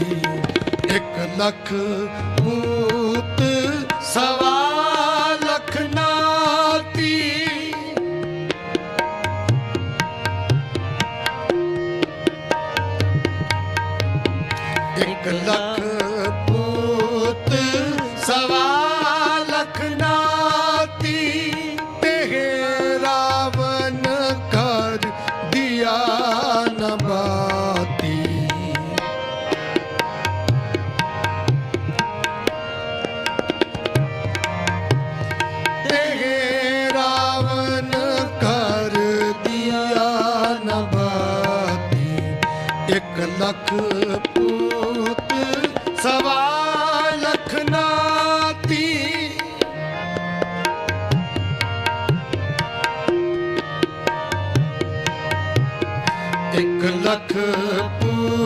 ਇੱਕ ਲੱਖ ਮੂਤ ਸਵਾ ਲੱਖ ਨਾਤੀ। ਇੱਕ ਲੱਖ ਲਖ ਪੂਤ ਸਵਾ ਲਖ ਨਾਤੀ। ਇੱਕ ਲਖ ਪੂਤ